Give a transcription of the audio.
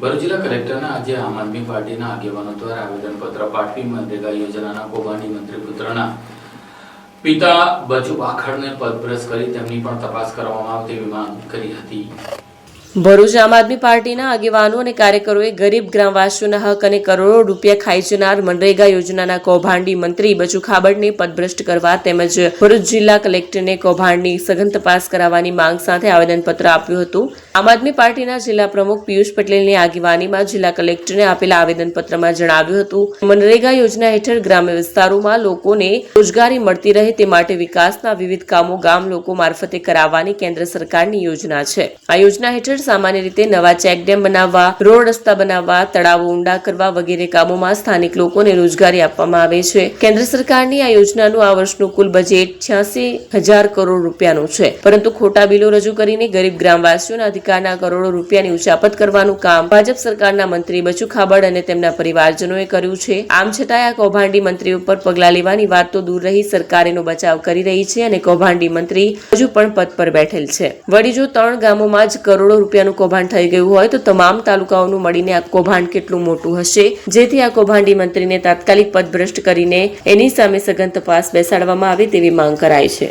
ભરૂચ જિલ્લા કલેક્ટરના આજે આમ આદમી પાર્ટીના આગેવાનો દ્વારા આવેદનપત્ર પાઠવી મનરેગા યોજનાના કૌભાંડી મંત્રી પુત્રના પિતા બચુ પાખડને પદભ્રષ્ટ કરી તેમની પણ તપાસ કરવામાં આવે તેવી માંગ કરી હતી. ભરૂચ આમ આદમી પાર્ટીના આગેવાનો અને કાર્યકરોએ ગરીબ ગ્રામવાસીઓના હક અને કરોડો રૂપિયા ખાઈ જનાર મનરેગા યોજનાના કૌભાંડી મંત્રી બચુ ખાબડને પદભ્રષ્ટ કરવા તેમજ ભરૂચ જિલ્લા કલેક્ટરને કૌભાંડની સઘન તપાસ કરાવવાની માંગ સાથે આવેદનપત્ર આપ્યું હતું. આમ આદમી પાર્ટીના જિલ્લા પ્રમુખ પિયુષ પટેલની આગેવાનીમાં જિલ્લા કલેક્ટરને આપેલા આવેદનપત્રમાં જણાવ્યું હતું મનરેગા યોજના હેઠળ ગ્રામ્ય વિસ્તારોમાં લોકોને રોજગારી મળતી રહે તે માટે વિકાસના વિવિધ કામો ગામ લોકો મારફતે કરાવવાની કેન્દ્ર સરકારની યોજના છે. આ યોજના હેઠળ સામાન્ય રીતે નવા ચેકડેમ બનાવવા, રોડ રસ્તા બનાવવા, તળાવો ઊંડા કરવા વગેરે કામોમાં સ્થાનિક લોકોને રોજગારી આપવામાં આવે છે. કેન્દ્ર સરકારની આ યોજનાનું આ વર્ષનું કુલ બજેટ છ્યાસી હજાર કરોડ રૂપિયાનું છે. પરંતુ ખોટા બિલો રજૂ કરીને ગરીબ ગ્રામવાસીઓના અધિકારના કરોડો રૂપિયાની ઉચાપત કરવાનું કામ ભાજપ સરકારના મંત્રી બચુ ખાબડ અને તેમના પરિવારજનોએ કર્યું છે. આમ છતાં આ કૌભાંડી મંત્રી ઉપર પગલાં લેવાની વાત તો દૂર રહી સરકાર એનો બચાવ કરી રહી છે અને કૌભાંડી મંત્રી હજુ પણ પદ પર બેઠેલ છે. વળી જો ત્રણ ગામોમાં જ કરોડો રૂપિયાનું કૌભાંડ થઈ ગયું હોય તો તમામ તાલુકાઓનું મળીને આ કૌભાંડ કેટલું મોટું હશે? જેથી આ કૌભાંડી મંત્રીને તાત્કાલિક પદભ્રષ્ટ કરીને એની સામે સઘન તપાસ બેસાડવામાં આવે તેવી માંગ કરાય છે.